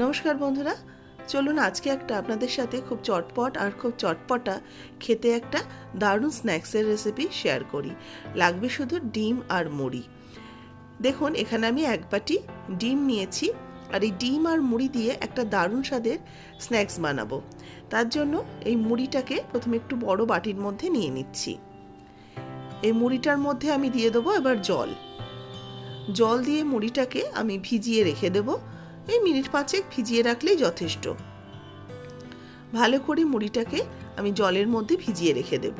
নমস্কার বন্ধুরা, চলুন আজকে একটা আপনাদের সাথে খুব চটপট আর খুব চটপটা খেতে একটা দারুণ স্ন্যাক্সের রেসিপি শেয়ার করি। লাগবে শুধু ডিম আর মুড়ি। দেখুন, এখানে আমি এক বাটি ডিম নিয়েছি আর এই ডিম আর মুড়ি দিয়ে একটা দারুণ স্বাদের স্ন্যাক্স বানাবো। তার জন্য এই মুড়িটাকে প্রথমে একটু বড় বাটির মধ্যে নিয়ে নিচ্ছি। এই মুড়িটার মধ্যে আমি দিয়ে দেবো এবার জল। জল দিয়ে মুড়িটাকে আমি ভিজিয়ে রেখে দেবো। এই মিনিট পাঁচেক ভিজিয়ে রাখলেই যথেষ্ট। ভালো করে মুড়িটাকে আমি জলের মধ্যে ভিজিয়ে রেখে দেব।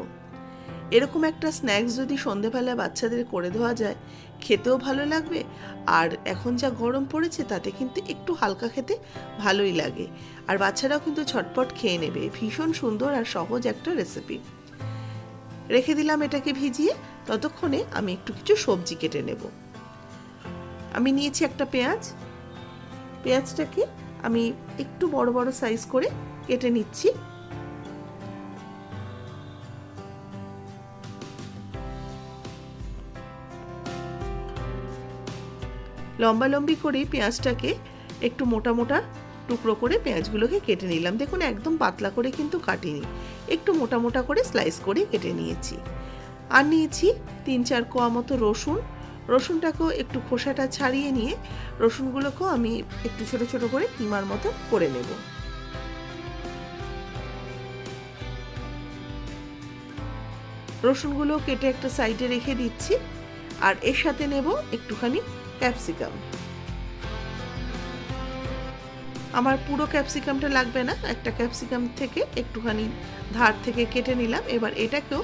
এরকম একটা স্ন্যাক্স যদি সন্ধেবেলা বাচ্চাদের করে দেওয়া যায়, খেতেও ভালো লাগবে, আর এখন যা গরম পড়েছে তাতে কিন্তু একটু হালকা খেতে ভালোই লাগে। আর বাচ্চারাও কিন্তু ছটপট খেয়ে নেবে, ভীষণ সুন্দর আর সহজ একটা রেসিপি। রেখে দিলাম এটাকে ভিজিয়ে, ততক্ষণে আমি একটু কিছু সবজি কেটে নেব। আমি নিয়েছি একটা পেঁয়াজ পেঁয়াজটাকে আমি একটু বড় বড় সাইজ করে কেটে নিচ্ছি। লম্বা লম্বি করে পেঁয়াজটাকে একটু মোটা মোটা টুকরো করে পেঁয়াজগুলোকে কেটে নিলাম। দেখুন, একদম পাতলা করে কিন্তু কাটিনি। একটু মোটা মোটা করে স্লাইস করে কেটে নিয়েছি। আর নিয়েছি তিন চার কোয়া মতো রসুন রসুনটাকেও একটু খোসাটা ছাড়িয়ে নিয়ে রসুনগুলোকেও আমি একটু ছোট ছোট করে কিমার মতো করে নেব। রসুনগুলো কেটে একটা সাইডে রেখে দিচ্ছি আর এর সাথে নেব একটুখানি ক্যাপসিকাম। আমার পুরো ক্যাপসিকামটা লাগবে না, একটা ক্যাপসিকাম থেকে একটুখানি ধার থেকে কেটে নিলাম, এবার এটাকেও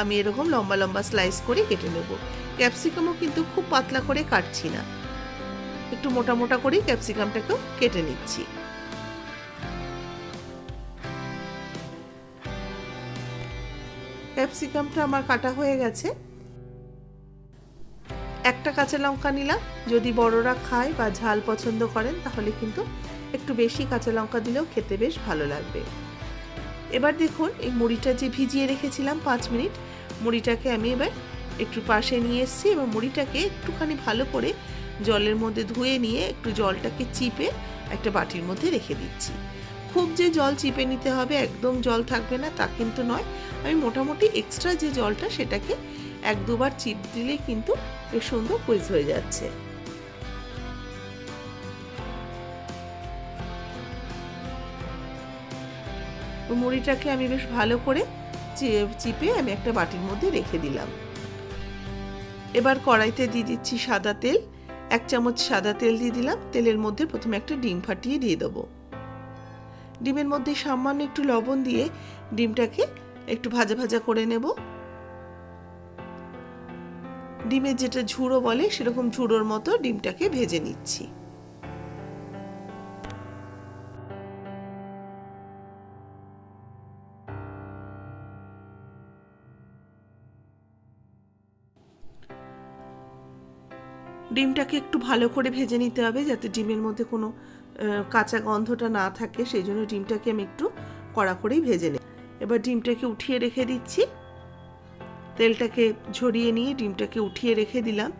আমি এরকম লম্বা লম্বা স্লাইস করে কেটে নেব। ক্যাপসিকামও কিন্তু খুব পাতলা করে কাটছি না। একটু মোটা মোটা করেই ক্যাপসিকামটাকেও কেটে নিচ্ছি। ক্যাপসিকামটা আমার কাটা হয়ে গেছে। একটা কাঁচা লঙ্কা নিলাম। যদি বড়রা খায় বা ঝাল পছন্দ করেন, তাহলে কিন্তু একটু বেশি কাঁচা লঙ্কা দিলেও খেতে বেশ ভালো লাগবে। এবার দেখুন, এই মুড়িটা যে ভিজিয়ে রেখেছিলাম পাঁচ মিনিট, মুড়িটাকে আমি এবার একটু পাশে নিয়ে এসেছি এবং মুড়িটাকে একটুখানি ভালো করে জলের মধ্যে ধুয়ে নিয়ে একটু জলটাকে চিপে একটা বাটির মধ্যে রেখে দিচ্ছি। খুব যে জল চিপে নিতে হবে, একদম জল থাকবে না তা কিন্তু নয়। আমি মোটামুটি এক্সট্রা যে জলটা সেটাকে এক দুবার চিপ দিলে কিন্তু বেশ সুন্দর কুইজ হয়ে যাচ্ছে। মুড়িটাকে আমি বেশ ভালো করে চিপে আমি একটা বাটির মধ্যে রেখে দিলাম। এবার কড়াইতে দিয়ে দিচ্ছি সাদা তেল। এক চামচ সাদা তেল দিয়ে দিলাম। তেলের মধ্যে প্রথমে একটা ডিম ফাটিয়ে দিয়ে দেবো। ডিমের মধ্যে সামান্য একটু লবণ দিয়ে ডিমটাকে একটু ভাজা ভাজা করে নেব। ডিমের যেটা ঝুড়ো বলে, সেরকম ঝুড়োর মতো ডিমটাকে ভেজে নিচ্ছি। ডিমটাকে একটু ভালো করে ভেজে নিতে হবে যাতে ডিমের মধ্যে কোনো কাঁচা গন্ধটা না থাকে, সেই জন্য ডিমটাকে আমি একটু কড়া করেই ভেজে নিই এবার ডিমটাকে উঠিয়ে রেখে দিচ্ছি। তেলটাকে ঝরিয়ে নিয়ে ডিমটাকে উঠিয়ে রেখে দিলাম।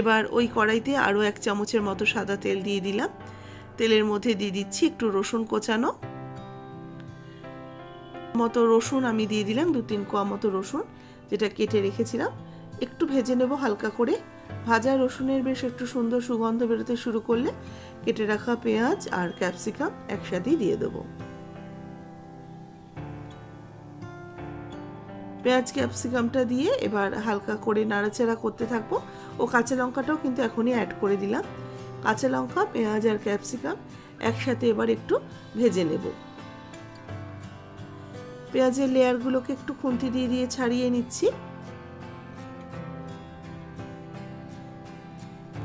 এবার ওই কড়াইতে আরও এক চামচের মতো সাদা তেল দিয়ে দিলাম। তেলের মধ্যে দিয়ে দিচ্ছি একটু রসুন কোচানো। মতো রসুন আমি দিয়ে দিলাম দু তিন কোয়া মতো রসুন, যেটা কেটে রেখেছিলাম। একটু ভেজে নেব হালকা করে। ভাজা রসুনের বেশ একটু সুন্দর সুগন্ধ বেরোতে শুরু করলে কেটে রাখা পেঁয়াজ আর ক্যাপসিকাম একসাথেই দিয়ে দেব। পেঁয়াজ, ক্যাপসিকামটা দিয়ে এবার হালকা করে নাড়াচাড়া করতে থাকব। ও কাঁচা লঙ্কাটাও কিন্তু এখনই অ্যাড করে দিলাম। কাঁচা লঙ্কা, পেঁয়াজ আর ক্যাপসিকাম একসাথে এবার একটু ভেজে নেব। পেঁয়াজের লেয়ারগুলোকে একটু খুন্তি দিয়ে দিয়ে ছাড়িয়ে নিচ্ছি।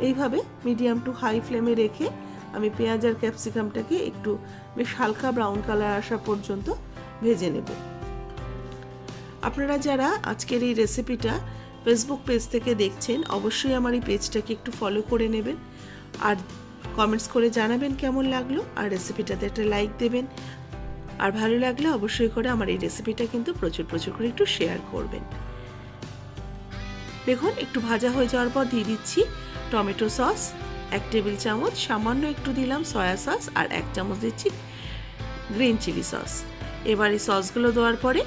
এইভাবে মিডিয়াম টু হাই ফ্লেমে রেখে আমি পেঁয়াজ আর ক্যাপসিকামটাকে একটু বেশ হালকা ব্রাউন কালার আসা পর্যন্ত ভেজে নেব। আপনারা যারা আজকের এই রেসিপিটা ফেসবুক পেজ থেকে দেখছেন, অবশ্যই আমার এই পেজটাকে একটু ফলো করে নেবেন আর কমেন্টস করে জানাবেন কেমন লাগল আর রেসিপিটাতে একটা লাইক দেবেন। আর ভালো লাগলে অবশ্যই করে আমার এই রেসিপিটা কিন্তু প্রচুর প্রচুর করে একটু শেয়ার করবেন। দেখুন, একটু ভাজা হয়ে যাওয়ার পর দিয়ে দিচ্ছি টমেটো সস, এক টেবিল চামচ, সামান্য একটু দিলাম সয়া সস আর এক চামচ দিচ্ছি গ্রিন চিলি সস। এবার এই সসগুলো দেওয়ার পরে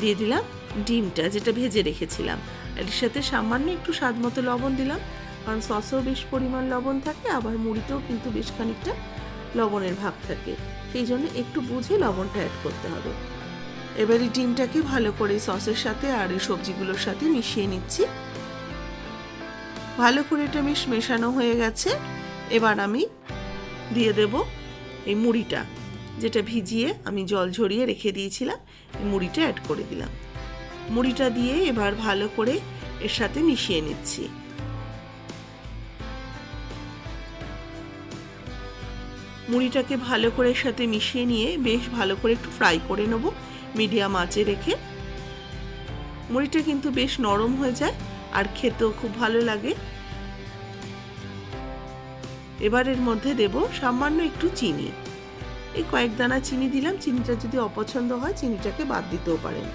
দিয়ে দিলাম ডিমটা যেটা ভেজে রেখেছিলাম। এর সাথে সামান্য একটু স্বাদ মতো লবণ দিলাম, কারণ সসেও বেশ পরিমাণ লবণ থাকে, আবার মুড়িতেও কিন্তু বেশ খানিকটা লবণের ভাব থাকে। সেই জন্য একটু বুঝে লবণটা অ্যাড করতে হবে। এবার এই ডিমটাকে ভালো করে সসের সাথে আর এই সবজিগুলোর সাথে মিশিয়ে নিচ্ছি। ভালো করে এটা বেশ মেশানো হয়ে গেছে। এবার আমি দিয়ে দেব এই মুড়িটা, যেটা ভিজিয়ে আমি জল ঝরিয়ে রেখে দিয়েছিলাম, এই মুড়িটা অ্যাড করে দিলাম। মুড়িটা দিয়ে এবার ভালো করে এর সাথে মিশিয়ে নিচ্ছি। মুড়িটাকে ভালো করে এর সাথে মিশিয়ে নিয়ে বেশ ভালো করে একটু ফ্রাই করে নেব মিডিয়াম আঁচে রেখে। মুড়িটা কিন্তু বেশ নরম হয়ে যায়। আর খেতেও খুব ভালো লাগে। এবার এর মধ্যে দেব সামান্য একটু চিনি। এই কয়েক দানা চিনি দিলাম, চিনিটা যদি অপছন্দ হয় চিনিটাকে বাদ দিতেও পারেন।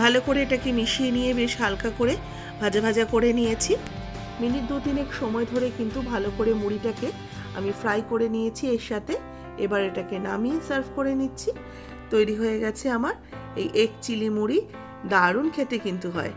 ভালো করে এটাকে মিশিয়ে নিয়ে বেশ হালকা করে ভাজা ভাজা করে নিয়েছি। মিনিট দু তিনেক সময় ধরে কিন্তু ভালো করে মুড়িটাকে আমি ফ্রাই করে নিয়েছি এর সাথে। এবার এটাকে নামিয়ে সার্ভ করে নিচ্ছি। তৈরি হয়ে গেছে আমার এই এক চিলি মুড়ি। দারুণ খেতে কিন্তু হয়।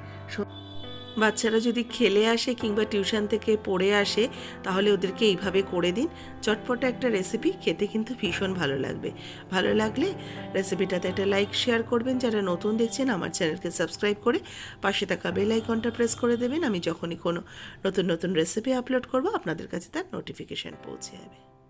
বাচ্চারা যদি খেলে আসে কিংবা টিউশন থেকে পড়ে আসে, তাহলে ওদেরকে এইভাবে করে দিন। চটপটে একটা রেসিপি খেতে কিন্তু ভীষণ ভালো লাগবে। ভালো লাগলে রেসিপিটাতে একটা লাইক শেয়ার করবেন। যারা নতুন দেখছেন, আমার চ্যানেলকে সাবস্ক্রাইব করে পাশে থাকা বেল আইকনটা প্রেস করে দেবেন। আমি যখনই কোনো নতুন নতুন রেসিপি আপলোড করব, আপনাদের কাছে তার নোটিফিকেশান পৌঁছে যাবে।